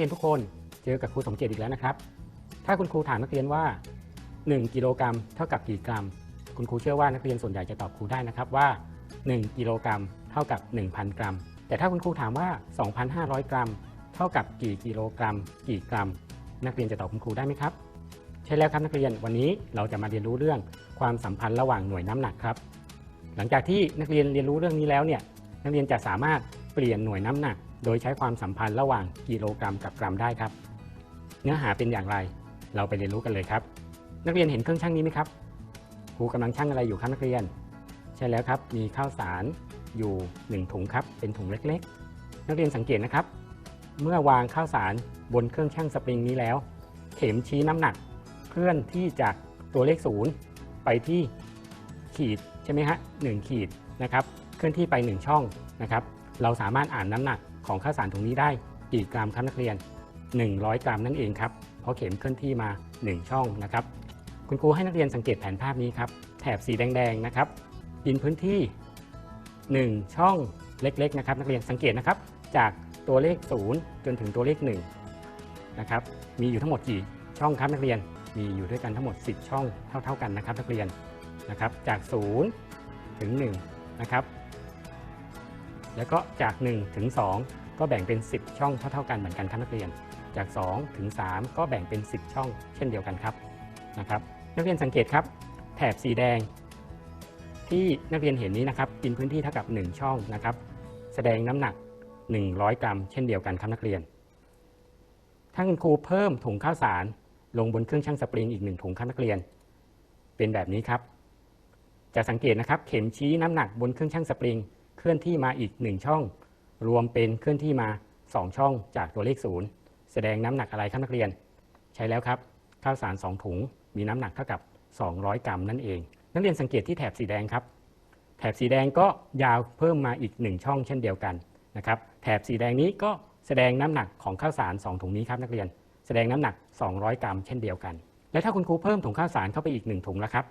นักเรียนทุกคนเจอกับครูสมเกียรติอีกแล้วนะครับ ถ้าคุณครูถามนักเรียนว่า 1 กิโลกรัมเท่ากับกี่กรัม คุณครูเชื่อว่านักเรียนส่วนใหญ่จะตอบครูได้นะครับว่า 1 กิโลกรัมเท่ากับ 1,000 กรัม แต่ถ้าคุณครูถามว่า 2,500 กรัม เท่ากับกี่กิโลกรัม กี่กรัม นักเรียนจะตอบคุณครูได้ไหมครับ ใช่แล้วครับนักเรียนวันนี้เราจะมาเรียนรู้เรื่องความสัมพันธ์ระหว่างหน่วยน้ำหนักครับ หลังจากที่นักเรียนเรียนรู้เรื่องนี้แล้วเนี่ยนักเรียนจะสามารถเปลี่ยนหน่วยน้ำหนัก โดยใช้ความสัมพันธ์ระหว่างกิโลกรัมกับกรัมได้ครับ เนื้อหาเป็นอย่างไร เราไปเรียนรู้กันเลยครับ นักเรียนเห็นเครื่องชั่งนี้ไหมครับครูกำลังชั่งอะไรอยู่ครับนักเรียน ใช่แล้วครับ มีข้าวสารอยู่ 1 ถุงครับ เป็นถุงเล็กๆ นักเรียนสังเกตนะครับ เมื่อวางข้าวสารบนเครื่องชั่งสปริงนี้แล้ว เข็มชี้น้ำหนัก เคลื่อนที่จากตัวเลขศูนย์ไปที่ขีดใช่ไหมฮะหนึ่งขีดนะครับ เคลื่อนที่ไป 1 ช่องนะครับ เราสามารถอ่านน้ำหนัก ของข้าวสารถุงนี้ได้กี่กรัมครับนักเรียน 100 กรัมนั่นเองครับเพราะเข็มเคลื่อนที่มา 1 ช่องนะครับ คุณครูให้นักเรียนสังเกตแผนภาพนี้ครับแถบสีแดงๆนะครับกินพื้นที่ 1 ช่องเล็กๆนะครับ นักเรียนสังเกตนะครับ จากตัวเลข 0 จนถึงตัวเลข1นะครับมีอยู่ทั้งหมดกี่ช่องครับนักเรียนมีอยู่ด้วยกันทั้งหมด 10 ช่องเท่า ๆกันนะครับนักเรียนนะครับจาก 0 ถึง1นะครับ แล้วก็จาก1ถึง2ก็แบ่งเป็น 10 ช่องเท่าๆกันเหมือนกันครับนักเรียน จาก2ถึง3ก็แบ่งเป็น 10 ช่อง เช่นเดียวกันครับนะครับนักเรียนสังเกตครับ แถบสีแดง ที่นักเรียนเห็นนี้นะครับกินพื้นที่เท่ากับ 1 ช่องนะครับ แสดงน้ำหนัก 100 กรัม เช่นเดียวกันครับนักเรียนถ้าคุณครูเพิ่มถุงข้าวสารลงบนเครื่องชั่งสปริงอีก1ถุงครับนักเรียน เป็นแบบนี้ครับ จะสังเกตนะครับ เข็มชี้น้ำหนักบนเครื่องชั่งสปริง เคลื่อนที่มาอีก 1 ช่อง รวมเป็นเคลื่อนที่มา 2 ช่องจากตัวเลข 0 แสดงน้ำหนักอะไรครับนักเรียน ใช้แล้วครับข้าวสาร 2 ถุง มีน้ำหนักเท่ากับ 200 กรัมนั่นเอง นักเรียนสังเกตที่แถบสีแดงครับ แถบสีแดงก็ยาวเพิ่มมาอีก 1 ช่องเช่นเดียวกันนะครับแถบสีแดงนี้ก็แสดงน้ำหนักของข้าวสาร 2 ถุงนี้ครับนักเรียน แสดงน้ำหนัก 200 กรัมเช่นเดียวกัน และถ้าคุณครูเพิ่มถุงข้าวสารเข้าไปอีก 1 ถุงแล้วครับ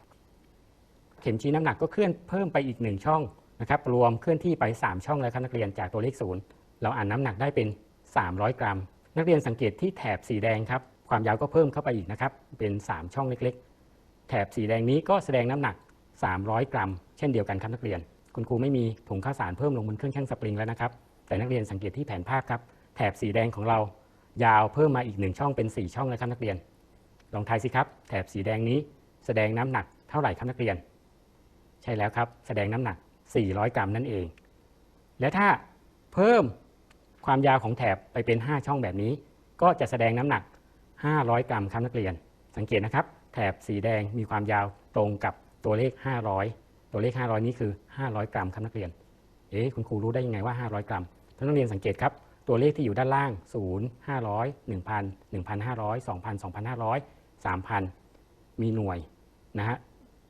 เข็มชี้น้ำหนักก็เคลื่อนเพิ่มไปอีก 1 ช่อง นะครับรวมเคลื่อนที่ไป 3 ช่องแล้วครับนักเรียนจากตัวเลข0เราอ่านน้ำหนักได้เป็น 300 กรัม นักเรียนสังเกตที่แถบสีแดงครับความยาวก็เพิ่มเข้าไปอีกนะครับเป็น 3 ช่องเล็กๆ แถบสีแดงนี้ก็แสดงน้ำหนัก 300 กรัม เช่นเดียวกันครับนักเรียน คุณครูไม่มีถุงข้าวสารเพิ่มลงบนเครื่องชั่งสปริงแล้วนะครับแต่นักเรียนสังเกตที่แผนภาพครับแถบสีแดงของเรา ยาวเพิ่มมาอีก1ช่องเป็น 4 ช่องแล้วครับนักเรียน ลองทายสิครับ แถบสีแดงนี้ แสดงน้ำหนักเท่าไหร่ครับนักเรียน ใช่แล้วครับ แสดงน้ำหนัก 400 กรัมนั่นเอง และถ้าเพิ่มความยาวของแถบไปเป็น 5 ช่องแบบนี้ ก็จะแสดงน้ำหนัก 500 กรัมครับนักเรียน สังเกตนะครับ แถบสีแดงมีความยาวตรงกับตัวเลข 500 ตัวเลข 500 นี้คือ 500 กรัมครับนักเรียน เอ๊ะคุณครูรู้ได้ยังไงว่า 500 กรัมท่านนักเรียนสังเกตครับ ตัวเลขที่อยู่ด้านล่าง 0 500 1,000 1,500 2,000 2,500 3,000 มีหน่วยนะฮะ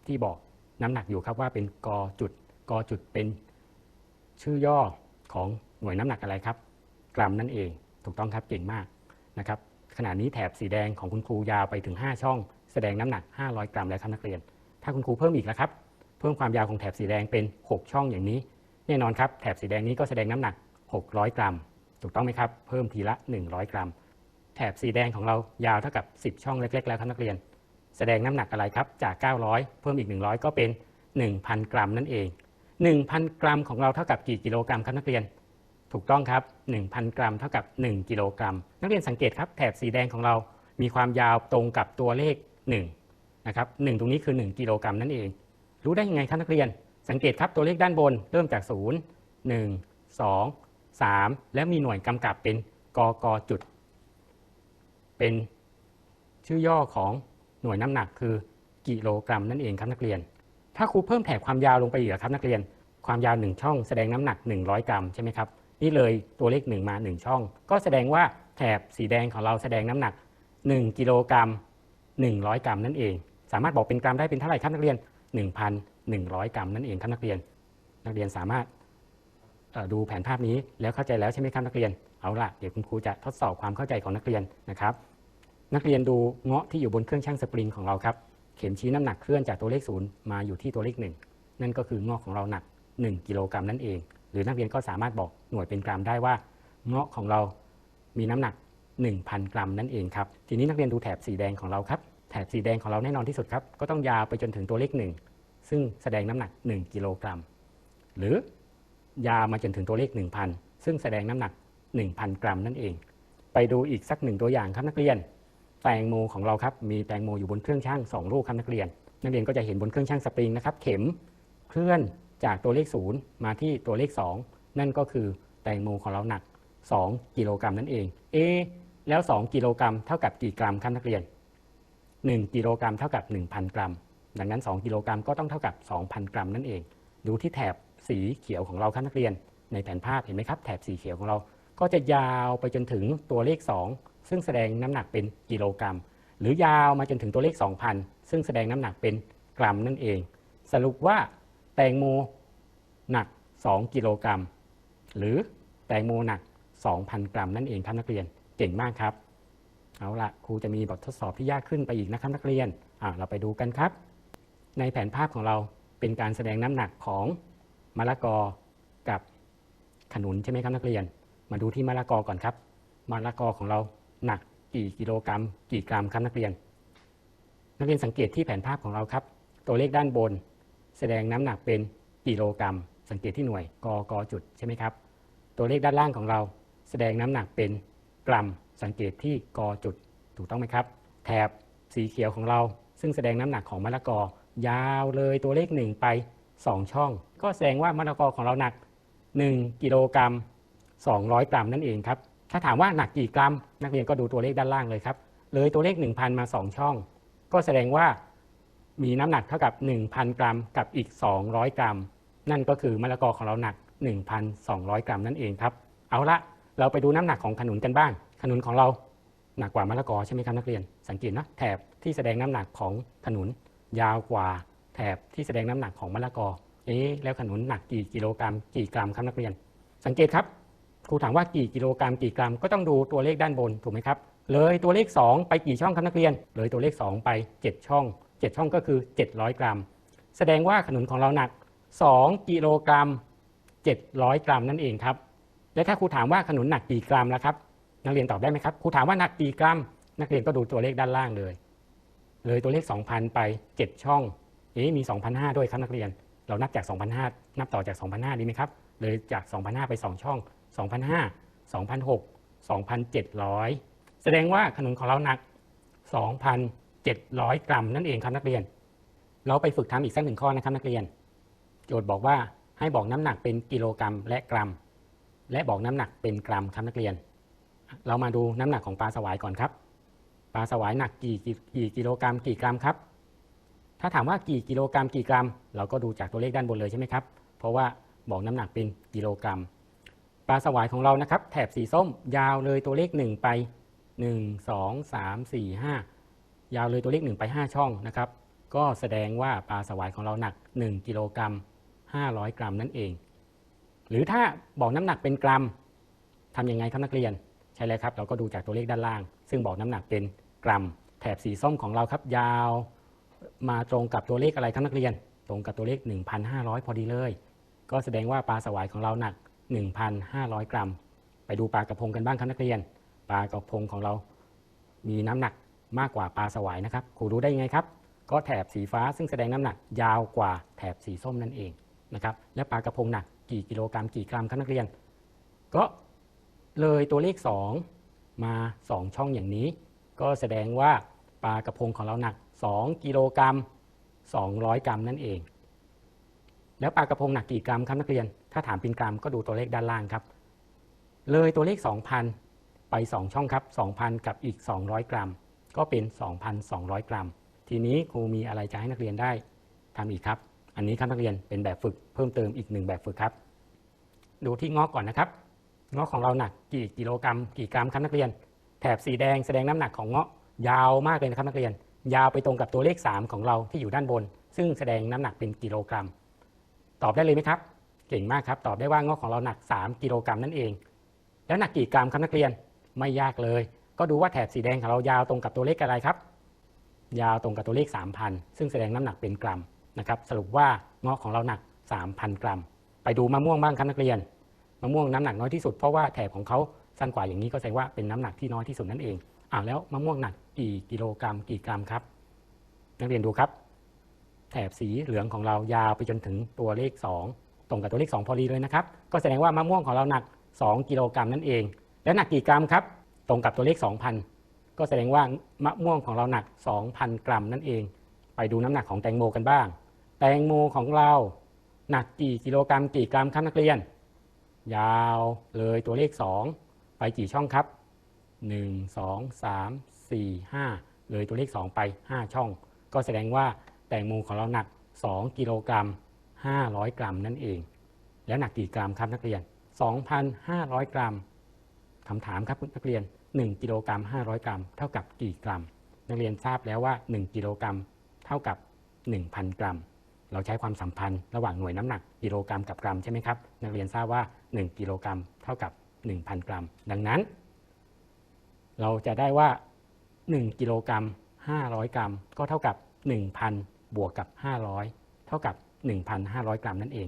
ที่บอกน้ำหนักอยู่ครับว่าเป็นกจุด กจุดเป็นชื่อย่อของหน่วยน้ำหนักอะไรครับ กรัมนั่นเอง ถูกต้องครับเก่งมากนะครับขณะนี้แถบสีแดงของคุณครูยาวไปถึง 5 ช่อง แสดงน้ำหนัก 500 กรัมแล้วครับนักเรียน ถ้าคุณครูเพิ่มอีกแล้วครับเพิ่มความยาวของแถบสีแดงเป็น 6 ช่องอย่างนี้ แน่นอนครับแถบสีแดงนี้ก็แสดงน้ำหนัก 600 กรัม ถูกต้องไหมครับเพิ่มทีละ 100 กรัม แถบสีแดงของเรายาวเท่ากับ 10 ช่องเล็ก ๆ แล้วครับนักเรียน แสดงน้ำหนักอะไรครับจาก 900 เพิ่มอีก 100 ก็เป็น 1,000 กรัมนั่นเอง 1,000 กรัมของเราเท่ากับกี่กิโลกรัมครับนักเรียน ถูกต้องครับ 1,000 กรัมเท่ากับ 1 กิโลกรัม นักเรียนสังเกตครับแถบสีแดงของเรา มีความยาวตรงกับตัวเลข1นะครับ1ตรงนี้คือ 1 กิโลกรัมนั่นเอง รู้ได้ยังไงครับนักเรียน สังเกตครับตัวเลขด้านบน เริ่มจาก 0 1 2 3 แล้วมีหน่วยกำกับเป็นกกจุด เป็นชื่อย่อของหน่วยน้ำหนักคือกิโลกรัมนั่นเองครับนักเรียน ถ้าครูเพิ่มแถบความยาวลงไปอีกครับนักเรียนความยาว 1 ช่องแสดงน้ำหนัก 100 กรัมใช่ไหมครับนี่เลยตัวเลข 1 มา 1 ช่อง ก็แสดงว่าแถบสีแดงของเราแสดงน้ำหนัก 1 กิโลกรัม 100 กรัมนั่นเอง สามารถบอกเป็นกรัมได้เป็นเท่าไหร่ครับนักเรียน 1,100 กรัมนั่นเองครับนักเรียน นักเรียนสามารถดูแผนภาพนี้แล้วเข้าใจแล้วใช่ไหมครับนักเรียนเอาล่ะเดี๋ยวคุณครูจะทดสอบความเข้าใจของนักเรียนนะครับ นักเรียนดูเงาะที่อยู่บนเครื่องชั่งสปริงของเราครับ เข็มชี้น้ำหนักเคลื่อนจากตัวเลขศูนย์มาอยู่ที่ตัวเลขหนึ่งนั่นก็คือเงาะของเราหนัก 1 กิโลกรัมนั่นเอง หรือนักเรียนก็สามารถบอกหน่วยเป็นกรัมได้ว่าเงาะของเรามีน้ำหนัก 1,000 กรัมนั่นเองครับทีนี้นักเรียนดูแถบสีแดงของเราครับแถบสีแดงของเราแน่นอนที่สุดครับก็ต้องยาวไปจนถึงตัวเลข1ซึ่งแสดงน้ำหนัก 1 กิโลกรัม หรือยาวมาจนถึงตัวเลข 1,000 ซึ่งแสดงน้ำหนัก 1,000 กรัมนั่นเอง ไปดูอีกสักหนึ่งตัวอย่างครับนักเรียน แตงโมของเราครับมีแตงโมอยู่บนเครื่องช่าง2ลูกครับนักเรียน นักเรียนก็จะเห็นบนเครื่องช่างสปริงนะครับเข็มเคลื่อนจากตัวเลข 0 มาที่ตัวเลข 2 นั่นก็คือแตงโมของเราหนัก 2 กิโลกรัมนั่นเอง เอ แล้ว 2 กิโลกรัมเท่ากับกี่กรัมครับนักเรียน 1 กิโลกรัมเท่ากับ 1,000 กรัม ดังนั้น 2 กิโลกรัมก็ต้องเท่ากับ 2,000 กรัมนั่นเอง ดูที่แถบสีเขียวของเราครับนักเรียน ในแผนภาพเห็นไหมครับ แถบสีเขียวของเรา ก็จะยาวไปจนถึงตัวเลข 2 ซึ่งแสดงน้ำหนักเป็นกิโลกรัม หรือยาวมาจนถึงตัวเลข 2,000 ซึ่งแสดงน้ำหนักเป็นกรัมนั่นเอง สรุปว่าแตงโมหนัก 2 กิโลกรัม หรือแตงโมหนัก 2,000 กรัมนั่นเองครับนักเรียนเก่งมากครับ เอาละครูจะมีบททดสอบที่ยากขึ้นไปอีกนะครับนักเรียนเราไปดูกันครับ ในแผนภาพของเราเป็นการแสดงน้ำหนักของมะละกอกับขนุนใช่ไหมครับนักเรียน มาดูที่มะละกอก่อนครับมะละกอของเรา หนักกี่กิโลกรัม กี่กรัมครับนักเรียน นักเรียนสังเกตที่แผนภาพของเราครับ ตัวเลขด้านบน แสดงน้ำหนักเป็นกิโลกรัม สังเกตที่หน่วยกกจุดใช่ไหมครับ ตัวเลขด้านล่างของเรา แสดงน้ำหนักเป็นกรัม สังเกตที่กจุด ถูกต้องไหมครับ แถบสีเขียวของเรา ซึ่งแสดงน้ำหนักของมะละกอยาวเลยตัวเลข 1 ไป 2 ช่อง ก็แสดงว่ามะละกอของเราหนัก 1 กิโลกรัม 200 กรัมนั่นเองครับ ถ้าถามว่าหนักกี่กรัม นักเรียนก็ดูตัวเลขด้านล่างเลยครับ เลยตัวเลข 1,000 มา 2 ช่อง ก็แสดงว่ามีน้ำหนักเท่ากับ 1,000 กรัมกับอีก 200 กรัม นั่นก็คือมะละกอของเราหนัก 1,200 กรัมนั่นเองครับ เอาละเราไปดูน้ำหนักของขนุนกันบ้าง ขนุนของเราหนักกว่ามะละกอใช่ไหมครับนักเรียน สังเกตนะแถบที่แสดงน้ำหนักของขนุน ยาวกว่าแถบที่แสดงน้ำหนักของมะละกอเอ๊ะแล้วขนุนหนักกี่กิโลกรัม กี่กรัมครับนักเรียน สังเกตครับ ครูถามว่ากี่กิโลกรัมกี่กรัมก็ต้องดูตัวเลขด้านบนถูกไหมครับ เลยตัวเลข 2 ไปกี่ช่องครับนักเรียน เลยตัวเลข 2 ไป 7 ช่อง 7 ช่องก็คือ 700 กรัม แสดงว่าขนุนของเราหนัก 2 กิโลกรัม 700 กรัมนั่นเองครับ และถ้าครูถามว่าขนุนหนักกี่กรัมแล้วครับ นักเรียนตอบได้ไหมครับ ครูถามว่าหนักกี่กรัม นักเรียนก็ดูตัวเลขด้านล่างเลย เลยตัวเลข 2,000 ไป 7 ช่อง เอ๊มี 2,500 ด้วยครับนักเรียน เรานับจาก 2,500 นับต่อจาก 2,500 ดีไหมครับ เลยจาก 2,500 ไป 2 ช่อง 2,500 2,600 2,700 แสดงว่าขนุนของเราหนัก 2,700 กรัมนั่นเองครับนักเรียน เราไปฝึกทำอีกสักหนึ่งข้อนะครับนักเรียน โจทย์บอกว่าให้บอกน้ำหนักเป็นกิโลกรัมและกรัม และบอกน้ำหนักเป็นกรัมครับนักเรียน เรามาดูน้ำหนักของปลาสวายก่อนครับ ปลาสวายหนักกี่กี่กี่กิโลกรัม กี่กรัมครับ ถ้าถามว่ากี่กิโลกรัม กี่กรัม เราก็ดูจากตัวเลขด้านบนเลยใช่ไหมครับ เพราะว่าบอกน้ำหนักเป็นกิโลกรัม ปลาสวายของเรานะครับแถบสีส้ม ยาวเลยตัวเลข 1 ไป 1 2 3 4 5 ยาวเลยตัวเลข 1 ไป 5 ช่องนะครับก็แสดงว่าปลาสวายของเราหนัก 1 กิโลกรัม 500 กรัมนั่นเอง หรือถ้าบอกน้ำหนักเป็นกรัมทำยังไงครับนักเรียน ใช่แล้วครับ เราก็ดูจากตัวเลขด้านล่าง ซึ่งบอกน้ำหนักเป็นกรัม แถบสีส้มของเราครับ ยาวมาตรงกับตัวเลขอะไรครับนักเรียน ตรงกับตัวเลข 1,500 พอดีเลย ก็แสดงว่าปลาสวายของเราหนัก 1,500 กรัม ไปดูปลากระพงกันบ้างครับนักเรียน ปลากระพงของเรามีน้ำหนักมากกว่าปลาสวายนะครับครูรู้ได้ยังไงครับ ก็แถบสีฟ้าซึ่งแสดงน้ำหนักยาวกว่าแถบสีส้มนั่นเองนะครับ และปลากระพงหนักกี่กิโลกรัมกี่กรัมครับนักเรียน ก็เลยตัวเลข 2 มา 2 ช่องอย่างนี้ ก็แสดงว่าปลากระพงของเราหนัก 2 กิโลกรัม 200 กรัมนั่นเอง แล้วปลากระพงหนักกี่กรัมครับนักเรียน ถ้าถามเป็นกรัมก็ดูตัวเลขด้านล่างครับ เลยตัวเลข 2,000 ไป 2 ช่องครับ 2,000 กับอีก 200 กรัม ก็เป็น 2,200 กรัม ทีนี้ครูมีอะไรจะให้นักเรียนได้ทำอีกครับ อันนี้ครับนักเรียนเป็นแบบฝึกเพิ่มเติมอีกหนึ่งแบบฝึกครับ ดูที่งอกก่อนนะครับงาะของเราหนักกี่กิโลกรัม กี่กรัมครับนักเรียน แถบสีแดงแสดงน้ำหนักของเงาะยาวมากเลยนะครับนักเรียน ยาวไปตรงกับตัวเลข 3 ของเราที่อยู่ด้านบน ซึ่งแสดงน้ำหนักเป็นกิโลกรัม ตอบได้เลยไหมครับ เก่งมากครับ ตอบได้ว่างาะของเราหนัก 3 กิโลกรัมนั่นเอง แล้วหนักกี่กรัมครับนักเรียนไม่ยากเลย ก็ดูว่าแถบสีแดงของเรายาวตรงกับตัวเลขอะไรครับ ยาวตรงกับตัวเลข 3,000 ซึ่งแสดงน้ำหนักเป็นกรัมนะครับสรุปว่างาะของเราหนัก 3,000 กรัม ไปดูมะม่วงบ้างครับนักเรียนมะม่วงน้ำหนักน้อยที่สุดเพราะว่าแถบของเขาสั้นกว่าอย่างนี้ก็แสดงว่าเป็นน้ำหนักที่น้อยที่สุดนั่นเองอ่าแล้วมะม่วงหนักกี่กิโลกรัม กี่กรัมครับ นักเรียนดูครับ แถบสีเหลืองของเรายาวไปจนถึงตัวเลข 2 ตรงกับตัวเลข 2 พอดีเลยนะครับ ก็แสดงว่ามะม่วงของเราหนัก 2 กิโลกรัมนั่นเอง แล้วหนักกี่กรัมครับ ตรงกับตัวเลข 2,000 ก็แสดงว่ามะม่วงของเราหนัก 2,000 กรัมนั่นเอง ไปดูน้ำหนักของแตงโมกันบ้าง แตงโมของเราหนักกี่กิโลกรัม กี่กรัมครับนักเรียน ยาวเลยตัวเลข 2 ไปกี่ช่องครับ 1 2 3 4 5 เลยตัวเลข 2 ไป 5 ช่อง ก็แสดงว่า แตงโมของเราหนัก 2 กิโลกรัม 500 กรัมนั่นเอง แล้วหนักกี่กรัมครับนักเรียน 2,500 กรัมคำถามครับคุณนักเรียน 1 กิโลกรัม 500 กรัม เท่ากับกี่กรัม นักเรียนทราบแล้วว่า 1 กิโลกรัม เท่ากับ 1,000 กรัม เราใช้ความสัมพันธ์ระหว่างหน่วยน้ำหนักกิโลกรัมกับกรัมใช่ไหมครับ นักเรียนทราบว่า 1 กิโลกรัม เท่ากับ 1,000 กรัม ดังนั้น เราจะได้ว่า 1 กิโลกรัม 500 กรัม ก็เท่ากับ 1,000 บวกกับ 500 เท่ากับ 1,500 กรัมนั่นเอง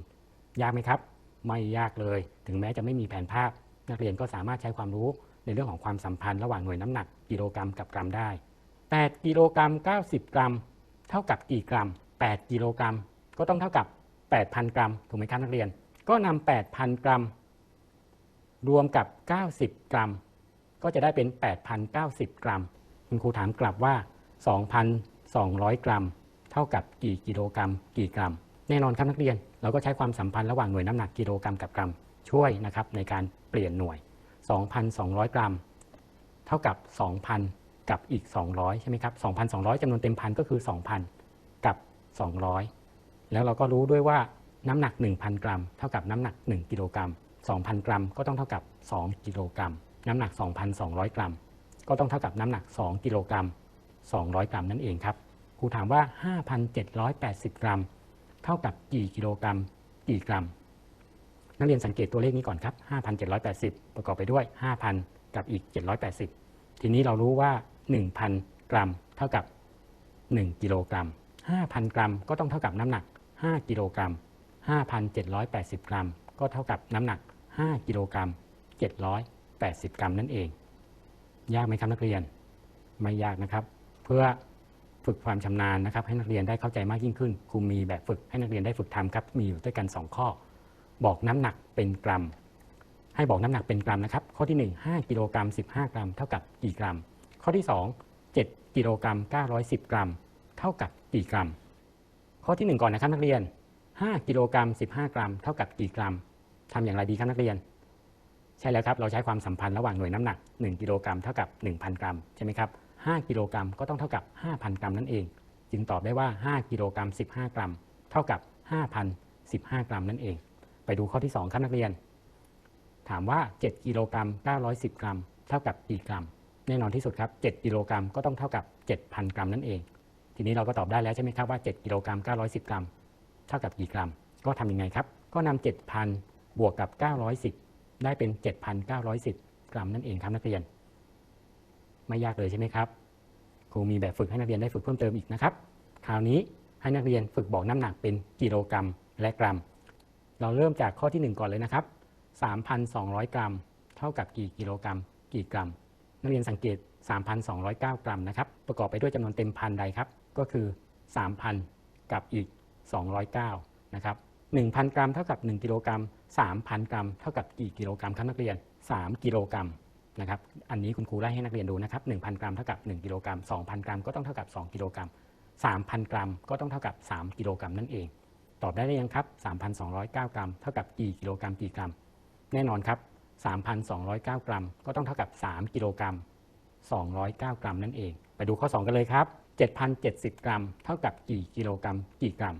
ยากไหมครับ ไม่ยากเลย ถึงแม้จะไม่มีแผนภาพ นักเรียนก็สามารถใช้ความรู้ในเรื่องของความสัมพันธ์ระหว่างหน่วยน้ำหนักกิโลกรัมกับกรัมได้ 8 กิโลกรัม 90 กรัม เท่ากับกี่กรัม 8 กิโลกรัม ก็ต้องเท่ากับ 8,000 กรัม ถูกไหมครับนักเรียน ก็นำ8,000 กรัม รวมกับ 90 กรัม ก็จะได้เป็น 8,090 กรัม คุณครูถามกลับว่า 2,200 กรัม เท่ากับกี่กิโลกรัม กี่กรัม แน่นอนครับนักเรียน เราก็ใช้ความสัมพันธ์ระหว่างหน่วยน้ำหนักกิโลกรัมกับกรัม ช่วยนะครับในการเปลี่ยนหน่วย 2,200 กรัม เท่ากับ 2,000 กับอีก 200 ใช่ไหมครับ 2,200จำนวนเต็มพันก็คือ 2,000 กับ 200 แล้วเราก็รู้ด้วยว่าน้ำหนัก 1,000 กรัม เท่ากับน้ำหนัก 1 กิโลกรัม 2,000 กรัมก็ต้องเท่ากับ 2 กิโลกรัม น้ำหนัก 2,200 กรัม ก็ต้องเท่ากับน้ำหนัก 2 กิโลกรัม 200 กรัมนั่นเองครับ ครูถามว่า 5,780 กรัม เท่ากับกี่กิโลกรัม กี่กรัม นักเรียนสังเกตตัวเลขนี้ก่อนครับ 5,780 ประกอบไปด้วย 5,000 กับอีก 780 ทีนี้เรารู้ว่า 1,000 กรัม เท่ากับ 1 กิโลกรัม 5,000 กรัมก็ต้องเท่ากับน้ำหนัก 5 กิโลกรัม 5,780 กรัม ก็เท่ากับน้ำหนัก 5 กิโลกรัม 780 กรัมนั่นเอง ยากไหมครับนักเรียน ไม่ยากนะครับ เพื่อ ฝึกความชำนาญนะครับ ให้นักเรียนได้เข้าใจมากยิ่งขึ้นครูมีแบบฝึกให้นักเรียนได้ฝึกทำครับ มีอยู่ด้วยกัน 2 ข้อ บอกน้ำหนักเป็นกรัม ให้บอกน้ำหนักเป็นกรัมนะครับ ข้อที่ 1 5กิโลกรัม15 กรัม เท่ากับกี่กรัม ข้อที่ 2 7กิโลกรัม910 กรัม เท่ากับกี่กรัม ข้อที่ 1 ก่อนนะครับนักเรียน 5กิโลกรัม15 กรัม เท่ากับกี่กรัมทำอย่างไรดีครับนักเรียน ใช่แล้วครับเราใช้ความสัมพันธ์ระหว่างหน่วยน้ำหนัก 1 กิโลกรัมเท่ากับ 1,000 กรัมใช่ไหมครับ 5 กิโลกรัมก็ต้องเท่ากับ 5,000 กรัมนั่นเอง จึงตอบได้ว่า 5 กิโลกรัม 15 กรัม เท่ากับ 5,015 กรัมนั่นเอง ไปดูข้อที่ 2ครับนักเรียน ถามว่า 7 กิโลกรัม 910 กรัม เท่ากับกี่กรัม แน่นอนที่สุดครับ 7 กิโลกรัมก็ต้องเท่ากับ 7,000 กรัมนั่นเอง ทีนี้เราก็ตอบได้แล้วใช่ไหมครับว่า 7 กิโลกรัม 910 กรัม เท่ากับกี่กรัม ก็ทำยังไงครับ ก็นำ7,000 บวกกับ 910 ได้เป็น 7,910 กรัมนั่นเองครับนักเรียน ไม่ยากเลยใช่ไหมครับ ครูมีแบบฝึกให้นักเรียนได้ฝึกเพิ่มเติมอีกนะครับ คราวนี้ให้นักเรียนฝึกบอกน้ำหนักเป็นกิโลกรัมและกรัม เราเริ่มจากข้อที่ 1 ก่อนเลยนะครับ 3,200 กรัม เท่ากับกี่กิโลกรัม กี่กรัม นักเรียนสังเกต 3,209 กรัมนะครับ ประกอบไปด้วยจำนวนเต็มพันใดครับ ก็คือ 3,000 กับอีก 209 นะครับ 1,000 กรัมเท่ากับ 1 กิโลกรัม 3,000 กรัม เท่ากับกี่กิโลกรัมครับนักเรียน 3 กิโลกรัม นะครับ อันนี้คุณครูไล่ให้นักเรียนดูนะครับ1,000 กรัมเท่ากับ 1 กิโลกรัม 2,000 กรัมก็ต้องเท่ากับ 2 กิโลกรัม 3,000 กรัมก็ต้องเท่ากับ 3 กิโลกรัมนั่นเอง ตอบได้หรือยังครับ 3,209 กรัม เท่ากับกี่กิโลกรัมกี่กรัม แน่นอนครับ 3,209 กรัม ก็ต้องเท่ากับ 3 กิโลกรัม 209 กรัมนั่นเอง ไปดูข้อ 2 กันเลยครับ 7,070 กรัม เท่ากับกี่กิโลกรัม กี่กรัม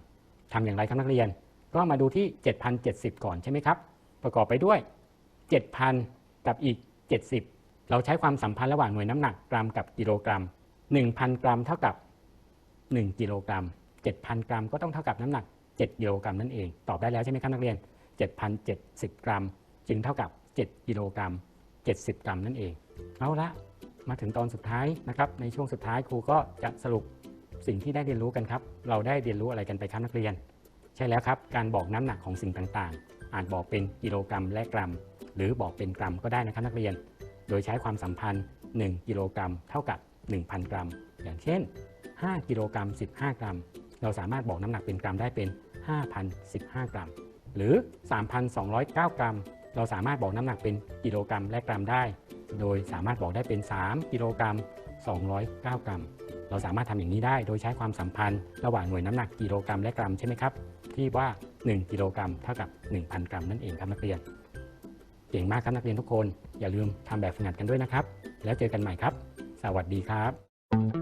ทำอย่างไรครับนักเรียน ก็มาดูที่ 7,070 ก่อนใช่ไหมครับ ประกอบไปด้วย 7,000 กับอีก 70 เราใช้ความสัมพันธ์ระหว่างหน่วยน้ำหนักกรัมกับกิโลกรัม 1,000 กรัมเท่ากับ 1 กิโลกรัม 7,000 กรัมก็ต้องเท่ากับน้ำหนัก 7 กิโลกรัมนั่นเอง ตอบได้แล้วใช่ไหมครับนักเรียน 7,070 กรัม จึงเท่ากับ 7 กิโลกรัม 70 กรัมนั่นเอง เอาละมาถึงตอนสุดท้ายนะครับ ในช่วงสุดท้ายครูก็จะสรุปสิ่งที่ได้เรียนรู้กันครับ เราได้เรียนรู้อะไรกันไปครับนักเรียน ใช่แล้วครับ การบอกน้ำหนักของสิ่งต่างๆ อาจบอกเป็นกิโลกรัมและกรัม หรือบอกเป็นกรัมก็ได้นะครับนักเรียน โดยใช้ความสัมพันธ์ 1 กิโลกรัม เท่ากับ 1,000 กรัม อย่างเช่น 5 กิโลกรัม 15 กรัม เราสามารถบอกน้ำหนักเป็นกรัมได้เป็น 5,015 กรัม หรือ 3,209 กรัม เราสามารถบอกน้ำหนักเป็นกิโลกรัมและกรัมได้ โดยสามารถบอกได้เป็น 3 กิโลกรัม 209 กรัม เราสามารถทำอย่างนี้ได้ โดยใช้ความสัมพันธ์ ระหว่างหน่วยน้ำหนักกิโลกรัมและกรัมใช่ไหมครับ ที่ว่า 1 กิโลกรัมเท่ากับ 1,000 กรัมนั่นเองครับนักเรียน เก่งมากครับนักเรียนทุกคน อย่าลืมทำแบบฝึกหัดกันด้วยนะครับ แล้วเจอกันใหม่ครับ สวัสดีครับ